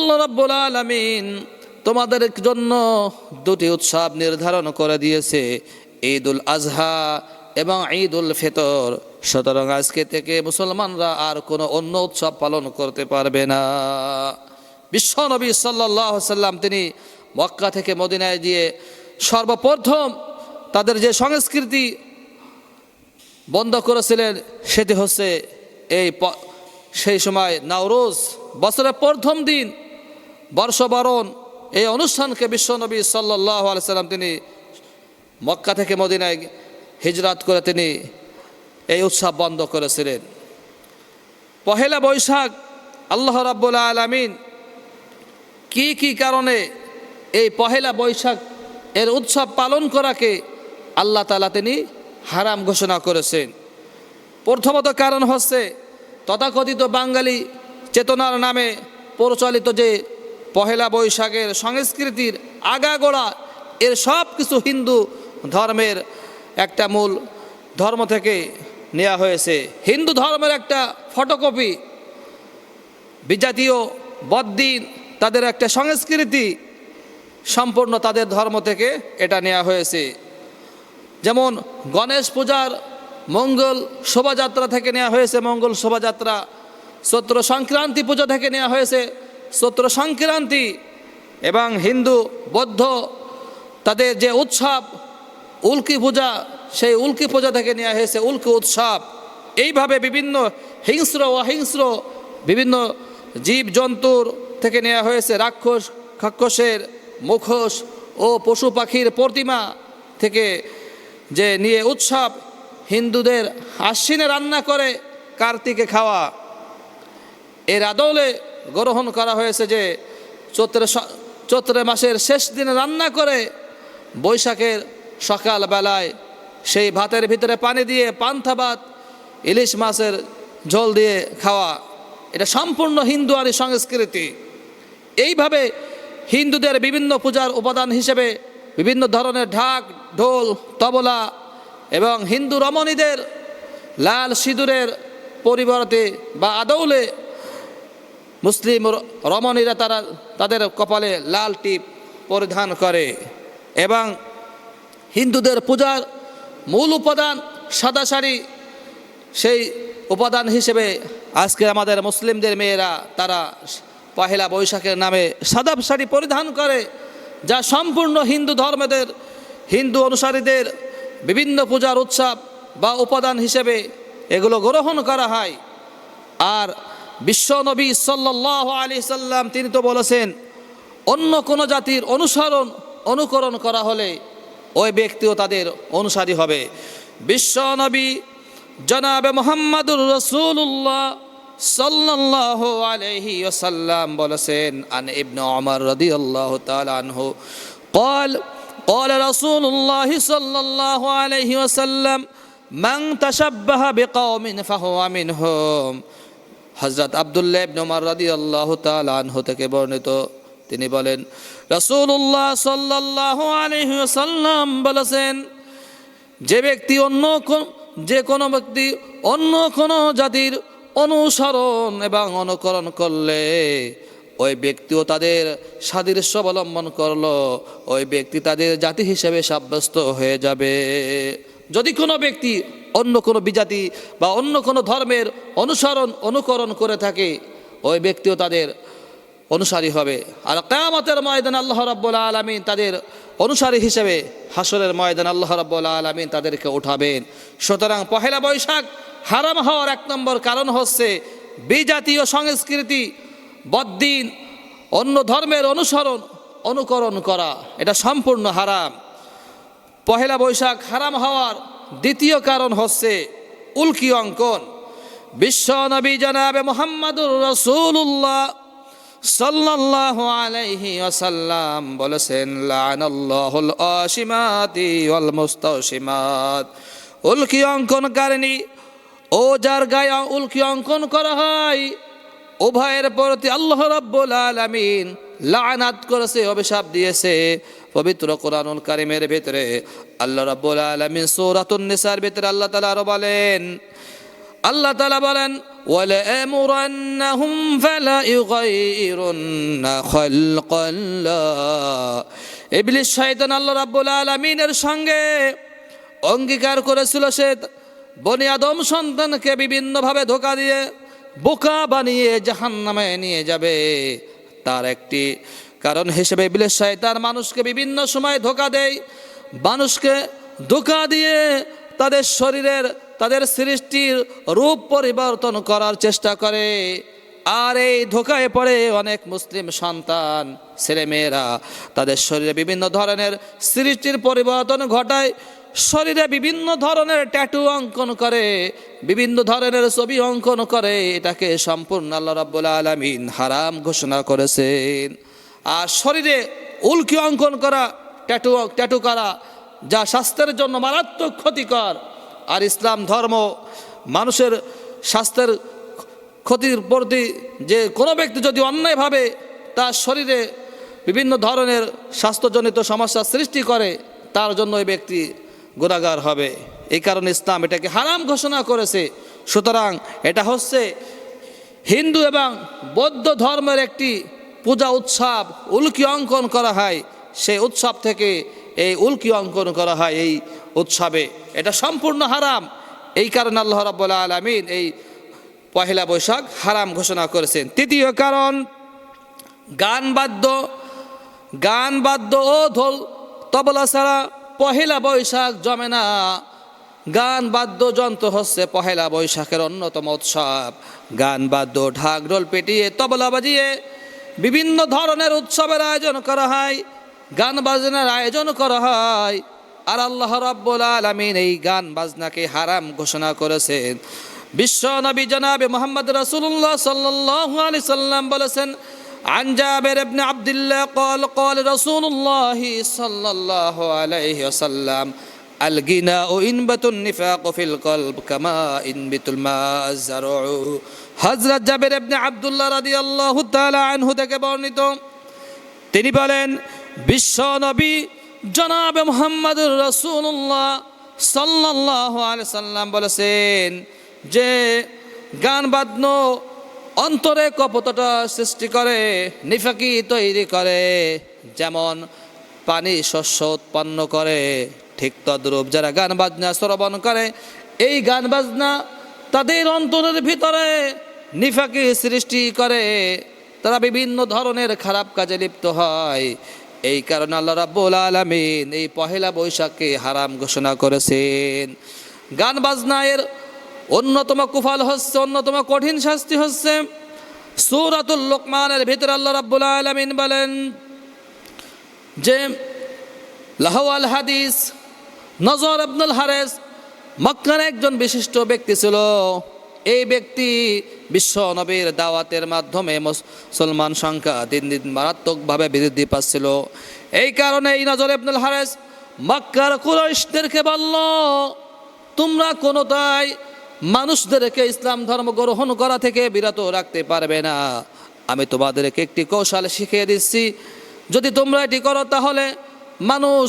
আল্লাহ রাব্বুল আলামিন তোমাদের জন্য দুটি উৎসব নির্ধারণ করে দিয়েছে ঈদ উল আজহা এবং ঈদ উল ফিতর। সুতরাং আজকে থেকে মুসলমানরা আর কোনো অন্য উৎসব পালন করতে পারবে না। বিশ্ব নবী সাল্লাহ সাল্লাম তিনি মক্কা থেকে মদিনায় গিয়ে সর্বপ্রথম তাদের যে সংস্কৃতি বন্ধ করেছিলেন সেটি হচ্ছে এই সেই সময় নাওরোজ বছরের প্রথম দিন বর্ষবরণ, এই অনুষ্ঠানকে বিশ্বনবী সাল্লাহ আলাইসাল্লাম তিনি মক্কা থেকে মদিনায় হিজরাত করে তিনি এই উৎসব বন্ধ করেছিলেন। পহেলা বৈশাখ, আল্লাহ রাব্বুল আলামিন কি কি কারণে এই পহেলা বৈশাখ এর উৎসব পালন করাকে আল্লাহ তালা তিনি হারাম ঘোষণা করেছেন। প্রথমত কারণ হচ্ছে তথাকথিত বাঙালি চেতনার নামে প্রচলিত যে পহেলা বৈশাখের সংস্কৃতির আগাগোড়া, এর সব কিছু হিন্দু ধর্মের একটা মূল ধর্ম থেকে নেওয়া হয়েছে। হিন্দু ধর্মের একটা ফটোকপি বিজাতীয় বদ্দিন তাদের একটা সংস্কৃতি সম্পূর্ণ তাদের ধর্ম থেকে এটা নেওয়া হয়েছে। যেমন গণেশ পূজার মঙ্গল শোভাযাত্রা থেকে নেওয়া হয়েছে, মঙ্গল শোভাযাত্রা, চৈত্র সংক্রান্তি পুজো থেকে নেওয়া হয়েছে। চৈত্র সংক্রান্তি এবং হিন্দু, বৌদ্ধ, তাদের যে উৎসব, উল্কি পূজা, সেই উল্কি পূজা থেকে নেওয়া হয়েছে উল্কি উৎসব। এইভাবে বিভিন্ন হিংস্র, অহিংস্র, বিভিন্ন জীব জন্তুর থেকে নেওয়া হয়েছে রাক্ষস খাক্ষসের মুখোশ ও পশু পাখির প্রতিমা থেকে যে নিয়ে উৎসব, হিন্দুদের আশ্বিনে রান্না করে কার্তিকে খাওয়া। এর আদলে গ্রহণ করা হয়েছে যে চৈত্র চৈত্র মাসের শেষ দিনে রান্না করে বৈশাখের সকাল বেলায় সেই ভাতের ভিতরে পানি দিয়ে পান্থা ভাত, ইলিশ মাছের ঝোল দিয়ে খাওয়া। এটা সম্পূর্ণ হিন্দুয়ারি সংস্কৃতি। এইভাবে হিন্দুদের বিভিন্ন পূজার উপাদান হিসেবে বিভিন্ন ধরনের ঢাক, ঢোল, তবলা এবং হিন্দু রমণীদের লাল সিঁদুরের পরিবর্তে বা আদৌলে মুসলিম রমণীরা তারা তাদের কপালে লাল টিপ পরিধান করে এবং হিন্দুদের পূজার মূল উপাদান সাদা শাড়ি সেই উপাদান হিসেবে আজকে আমাদের মুসলিমদের মেয়েরা তারা পহেলা বৈশাখের নামে সাদা শাড়ি পরিধান করে, যা সম্পূর্ণ হিন্দু ধর্মেদের, হিন্দু অনুসারীদের বিভিন্ন পূজার উৎসব বা উপাদান হিসেবে এগুলো গ্রহণ করা হয়। আর বিশ্বনবী সাল্লাহ আলি সাল্লাম তিনি তো বলেছেন অন্য কোনো জাতির অনুসরণ অনুকরণ করা হলে ওই ব্যক্তিও তাদের অনুসারী হবে বিশ্বনবী জনাবে মোহাম্মদুর রসুল্লাহ সাল্লাল্লাহু আলাইহি ওয়াসাল্লাম বলেছেন আন ইবনে ওমর রাদিয়াল্লাহু তাআলা আনহু قال قال رسول الله صلى الله عليه وسلم من تشبه بقوم فهو منهم হজরত আবদুল্লাহ ইবনে ওমর রাদিয়াল্লাহু তাআলা আনহু থেকে বর্ণিত। তিনি বলেন আলাইহি ওয়াসাল্লাম বলেছেন, যে ব্যক্তি অন্য যে কোনো ব্যক্তি অন্য কোনো জাতির অনুসরণ এবং অনুকরণ করলে, ওই ব্যক্তিও তাদের সাদৃশ্য অবলম্বন করল, ওই ব্যক্তি তাদের জাতি হিসেবে সাব্যস্ত হয়ে যাবে। যদি কোনো ব্যক্তি অন্য কোনো বিজাতি বা অন্য কোনো ধর্মের অনুসরণ, অনুকরণ করে থাকে, ওই ব্যক্তিও তাদের অনুসারী হবে। আর কেয়ামতের ময়দান আল্লাহ রাব্বুল আলমিন তাদের অনুসারী হিসেবে হাসরের ময়দান আল্লাহ রাব্বুল আলমিন তাদেরকে উঠাবেন। সুতরাং পহেলা বৈশাখ হারাম হওয়ার এক নম্বর কারণ হচ্ছে বিজাতীয় সংস্কৃতি, বদ্দিন, অন্য ধর্মের অনুসরণ, অনুকরণ করা। এটা সম্পূর্ণ হারাম। পহেলা বৈশাখ হারাম হওয়ার দ্বিতীয় কারণ হচ্ছে উল্কি অঙ্কন। বিশ্ব নবী জনাবে মোহাম্মদুর রসুল্লাহ সাল্লাল্লাহু আলাইহি ওয়াসাল্লাম বলেছেন, লানাল্লাহুল আশিমাতি ওয়াল মুস্তাশিমাত। উল্কি অঙ্কনকারিণী ও যার গায়ে উল্কি অঙ্কন করা হয়, উভয়ের প্রতি আল্লাহ রাব্বুল আলামিন লানাত করেছে, অভিশাপ দিয়েছে। পবিত্র কোরআনুল কারিমের ভিতরে আল্লাহ রাব্বুল আলামিন সূরাতুন নিসার ভিতরে আল্লাহ তাআলা আরো বলেন আল্লাহ তাআলা বলেন ولأمرنهم فلا يغيرن خلق الله ইবলিস শয়তান আল্লাহ রাব্বুল আলামিনের সঙ্গে অঙ্গীকার করেছিল সে বনি আদম সন্তানকে বিভিন্নভাবে ধোকা দিয়ে বোকা বানিয়ে জাহান্নামে নিয়ে যাবে তার একটি কারণ হিসেবে ইবলিস শয়তান মানুষকে বিভিন্ন সময় ধোকা দেয়, মানুষকে ধোকা দিয়ে তাদের শরীরের, তাদের সৃষ্টির রূপ পরিবর্তন করার চেষ্টা করে। আর এই ধোকায় পড়ে অনেক মুসলিম সন্তান, ছেলেমেয়েরা। তাদের শরীরে বিভিন্ন ধরনের সৃষ্টির পরিবর্তন ঘটায়, শরীরে বিভিন্ন ধরনের ট্যাটু অঙ্কন করে, বিভিন্ন ধরনের ছবি অঙ্কন করে। এটাকে সম্পূর্ণ আল্লাহ রাব্বুল আলামিন হারাম ঘোষণা করেছেন। আর শরীরে উল্কি অঙ্কন করা ট্যাটু ট্যাটু করা, যা স্বাস্থ্যের জন্য মারাত্মক ক্ষতিকর। আর ইসলাম ধর্ম মানুষের স্বাস্থ্যের ক্ষতির প্রতি যে কোনো ব্যক্তি যদি অন্যায়ভাবে তার শরীরে বিভিন্ন ধরনের স্বাস্থ্যজনিত সমস্যা সৃষ্টি করে, তার জন্য ওই ব্যক্তি গুণাগার হবে। এই কারণে ইসলাম এটাকে হারাম ঘোষণা করেছে। সুতরাং এটা হচ্ছে হিন্দু এবং বৌদ্ধ ধর্মের একটি পূজা উৎসব উল্কি অঙ্কন করা হয়, সেই উৎসব থেকে এই উল্কি অঙ্কন করা হয় এই উৎসবে। এটা সম্পূর্ণ হারাম। এই কারণে আল্লাহ রাব্বুল আলামিন এই পহেলা বৈশাখ হারাম ঘোষণা করেছেন। তৃতীয় কারণ, গান বাদ্য গান বাদ্য ও ঢোল, তবলা ছাড়া পহেলা বৈশাখ জমে না। গান বাদ্যযন্ত্র হচ্ছে পহেলা বৈশাখের অন্যতম উৎসব। গান বাদ্য, ঢাক, ঢোল পেটিয়ে তবলা বাজিয়ে বিভিন্ন ধরনের উৎসবের আয়োজন করা হয় গান বাজনার আয়োজন করা হয় আর আল্লাহ রাব্বুল আলামিন এই গান বাজনাকে হারাম ঘোষণা করেছেন বিশ্ব নবী জনাবে মোহাম্মদ রাসূলুল্লাহ সাল্লাল্লাহু আলাইহি সাল্লাম বলেছেন عن جابر بن عبد الله قال قال رسول الله صلى الله عليه وسلم الغناء إنبت النفاق في القلب كما إنبت الماء الزرع হযরত জাবের ইবনে আব্দুল্লাহ রাদিয়াল্লাহু তাআলা আনহু থেকে বর্ণিত। তিনি বলেন, বিশ্ব নবী জনাবে মোহাম্মদুর রসুল্লাহ সাল্লাহ সাল্লাম বলেছেন যে, গান বাদ্য অন্তরে কপতটা সৃষ্টি করে, নিফাকি তৈরি করে, যেমন পানি শস্য উৎপন্ন করে, ঠিক তদ্রূপ যারা গান বাজনা শ্রবণ করে, এই গান বাজনা তাদের অন্তরের ভিতরে নিফাকি সৃষ্টি করে, তারা বিভিন্ন ধরনের খারাপ কাজে লিপ্ত হয়। এই কারণে আল্লাহ রাব্বুল আলামিন এই পহেলা বৈশাখকে হারাম ঘোষণা করেছেন। গান বাজনায়ের অন্যতম কুফল হচ্ছে, অন্যতম কঠিন শাস্তি হচ্ছে। সূরাতুল লোকমানের ভিতরে আল্লাহ রাব্বুল আলামিন বলেন যে, লাহওয়াল হাদিস, নজর আব্দুল হারেস, মক্কার একজন বিশিষ্ট ব্যক্তি ছিল। এই ব্যক্তি বিশ্ব নবীর দাওয়াতের মাধ্যমে মুসলমান সংখ্যা দিন দিন মারাত্মকভাবে বৃদ্ধি পাচ্ছিল। এই কারণে এই নজর আব্দুল হারেস মক্কার কুরাইশদেরকে বলল, তোমরা কোনোটাই মানুষদেরকে ইসলাম ধর্ম গ্রহণ করা থেকে বিরত রাখতে পারবে না। আমি তোমাদেরকে একটি কৌশল শিখিয়ে দিচ্ছি। যদি তোমরা এটি করো তাহলে মানুষ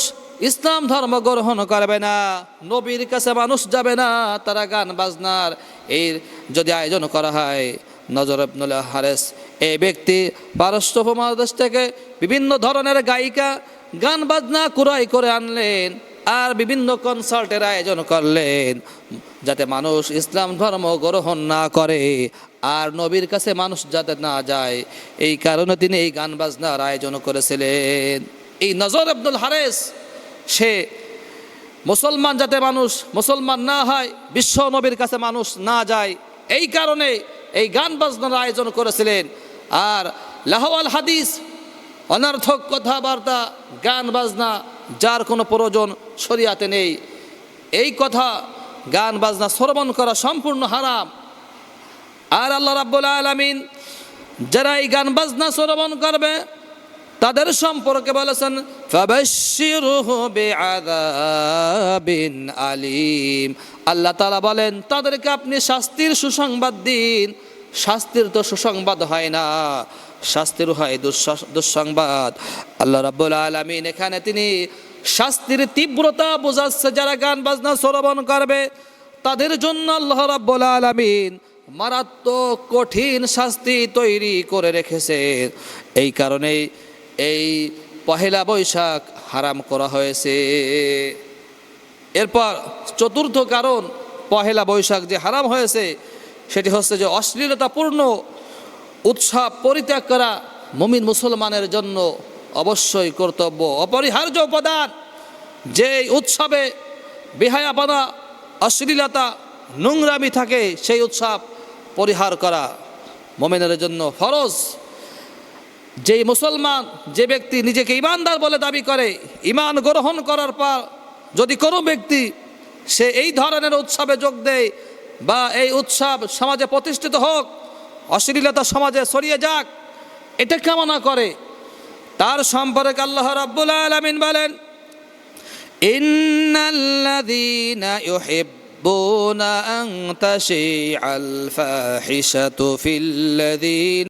ইসলাম ধর্ম গ্রহণ করবে না, নবীর কাছে মানুষ যাবে না, তারা গান বাজনার এই যদি আয়োজন করা হয়। নজর আবনুল হারেস, এই ব্যক্তি পারস্য উপমহাদেশ থেকে বিভিন্ন ধরনের গায়িকা গান বাজনা কুড়াই করে আনলেন আর বিভিন্ন কনসার্টের আয়োজন করলেন, যাতে মানুষ ইসলাম ধর্ম গ্রহণ না করে আর নবীর কাছে মানুষ যাতে না যায়। এই কারণে তিনি এই গান বাজনার আয়োজন করেছিলেন। এই নজর আব্দুল হারেস সে মুসলমান যাতে মানুষ, মুসলমান না হয়, বিশ্ব নবীর কাছে মানুষ না যায়। এই কারণে এই গান বাজনার আয়োজন করেছিলেন। আর লাহওয়াল হাদিস, অনার্থক কথাবার্তা, গান বাজনা, যার কোনো প্রয়োজন সরিয়াতে নেই। এই কথা গান বাজনা শ্রবণ করা সম্পূর্ণ হারাম। আর আল্লাহ রাব্বুল আলামিন যারা এই গান বাজনা শ্রবণ করবে তাদের সম্পর্কে বলেছেন আলিম। আল্লাহ তালা বলেন, তাদেরকে আপনি শাস্তির সুসংবাদ দিন। শাস্তির তো সুসংবাদ হয় না। শাস্তির হয় দুঃস- দুঃসংবাদ। আল্লাহ রাব্বুল আলামিন এখানে তিনি শাস্তির তীব্রতা বোঝাচ্ছে, যারা গান, বাজনা, শ্রবণ করবে, তাদের জন্য আল্লাহ রাব্বুল আলামিন মারাত্মক কঠিন শাস্তি তৈরি করে রেখেছে এই কারণেই এই পহেলা বৈশাখ হারাম করা হয়েছে। এরপর চতুর্থ কারণ পহেলা বৈশাখ যে হারাম হয়েছে, সেটি হচ্ছে যে অশ্লীলতাপূর্ণ উৎসব পরিত্যাগ করা মুমিন মুসলমানের জন্য অবশ্যই কর্তব্য, অপরিহার্য উপাদান। যে উৎসবে বেহায়াপনা, অশ্লীলতা, নোংরামি থাকে, সেই উৎসব পরিহার করা মোমেনের জন্য ফরজ। যেই মুসলমান, যে ব্যক্তি নিজেকে ইমানদার বলে দাবি করে, ইমান গ্রহণ করার পর যদি কোনো ব্যক্তি সে এই ধরনের উৎসবে যোগ দেয় বা এই উৎসব সমাজে প্রতিষ্ঠিত হোক, অশ্লীলতা সমাজে ছড়িয়ে যাক, এটা কামনা করে। তার সম্পর্কে আল্লাহ রাব্বুল আলামিন বলেন, ইন্নাল্লাযীনা ইউহিব্বুনা আন তাশিআল ফাহিশাতু ফিল্লাযীনা